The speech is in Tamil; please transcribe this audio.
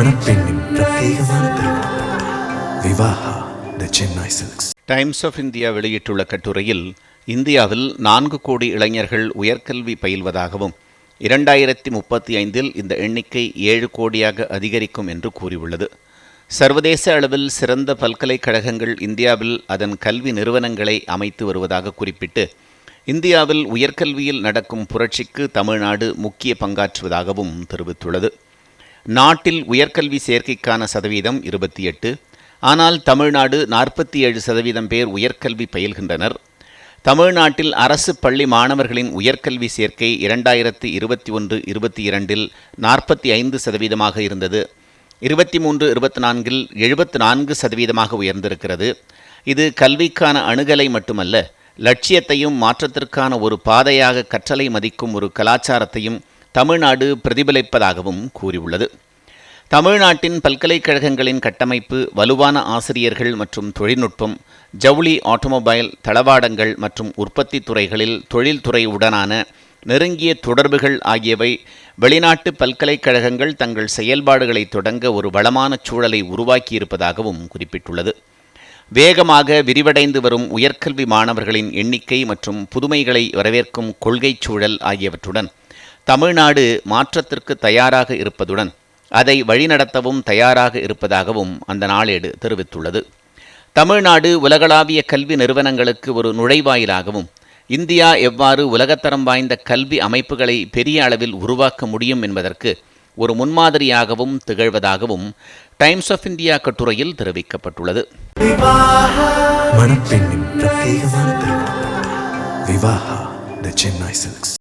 மணப்பெண்ணின் பிரத்யேகமான Vivaha the Chennai Silks Times of India வெளியிட்டுள்ள கட்டுரையில் இந்தியாவில் நான்கு கோடி இளைஞர்கள் உயர்கல்வி பயில்வதாகவும் இரண்டாயிரத்தி முப்பத்தி ஐந்தில் இந்த எண்ணிக்கை ஏழு கோடியாக அதிகரிக்கும் என்று கூறியுள்ளது சர்வதேச அளவில் சிறந்த பல்கலைக்கழகங்கள் இந்தியாவில் அதன் கல்வி நிறுவனங்களை அமைத்து வருவதாக குறிப்பிட்டு இந்தியாவில் உயர்கல்வியில் நடக்கும் புரட்சிக்கு தமிழ்நாடு முக்கிய பங்காற்றுவதாகவும் தெரிவித்துள்ளது நாட்டில் உயர்கல்வி சேர்க்கைக்கான சதவீதம் இருபத்தி எட்டு. ஆனால் தமிழ்நாடு நாற்பத்தி ஏழு சதவீதம் பேர் உயர்கல்வி பயில்கின்றனர். தமிழ்நாட்டில் அரசு பள்ளி மாணவர்களின் உயர்கல்வி சேர்க்கை இரண்டாயிரத்து இருபத்தி ஒன்று இருபத்தி இரண்டில் நாற்பத்தி ஐந்து சதவீதமாக இருந்தது. இருபத்தி மூன்று இருபத்தி நான்கில் எழுபத்து நான்கு சதவீதமாக உயர்ந்திருக்கிறது. இது கல்விக்கான அணுகலை மட்டுமல்ல லட்சியத்தையும் மாற்றத்திற்கான ஒரு பாதையாக கற்றலை மதிக்கும் ஒரு கலாச்சாரத்தையும் தமிழ்நாடு பிரதிபலிப்பதாகவும் கூறியுள்ளது. தமிழ்நாட்டின் பல்கலைக்கழகங்களின் கட்டமைப்பு வலுவான ஆசிரியர்கள் மற்றும் தொழில்நுட்பம் ஜவுளி ஆட்டோமொபைல் தளவாடங்கள் மற்றும் உற்பத்தி துறைகளில் தொழில்துறையுடனான நெருங்கிய தொடர்புகள் ஆகியவை வெளிநாட்டு பல்கலைக்கழகங்கள் தங்கள் செயல்பாடுகளை தொடங்க ஒரு வளமான சூழலை உருவாக்கியிருப்பதாகவும் குறிப்பிட்டுள்ளது. வேகமாக விரிவடைந்து வரும் உயர்கல்வி மாணவர்களின் எண்ணிக்கை மற்றும் புதுமைகளை வரவேற்கும் கொள்கைச் சூழல் ஆகியவற்றுடன் தமிழ்நாடு மாற்றத்திற்கு தயாராக இருப்பதுடன் அதை வழிநடத்தவும் தயாராக இருப்பதாகவும் அந்த நாளேடு தெரிவித்துள்ளது. தமிழ்நாடு உலகளாவிய கல்வி நிறுவனங்களுக்கு ஒரு நுழைவாயிலாகவும் இந்தியா எவ்வாறு உலகத்தரம் வாய்ந்த கல்வி அமைப்புகளை பெரிய அளவில் உருவாக்க முடியும் என்பதற்கு ஒரு முன்மாதிரியாகவும் திகழ்வதாகவும் டைம்ஸ் ஆஃப் இந்தியா கட்டுரையில் தெரிவிக்கப்பட்டுள்ளது. மணப்பெண்ணின் பிரத்யேகமான திருமணம். விவாஹா. The Chennai silks.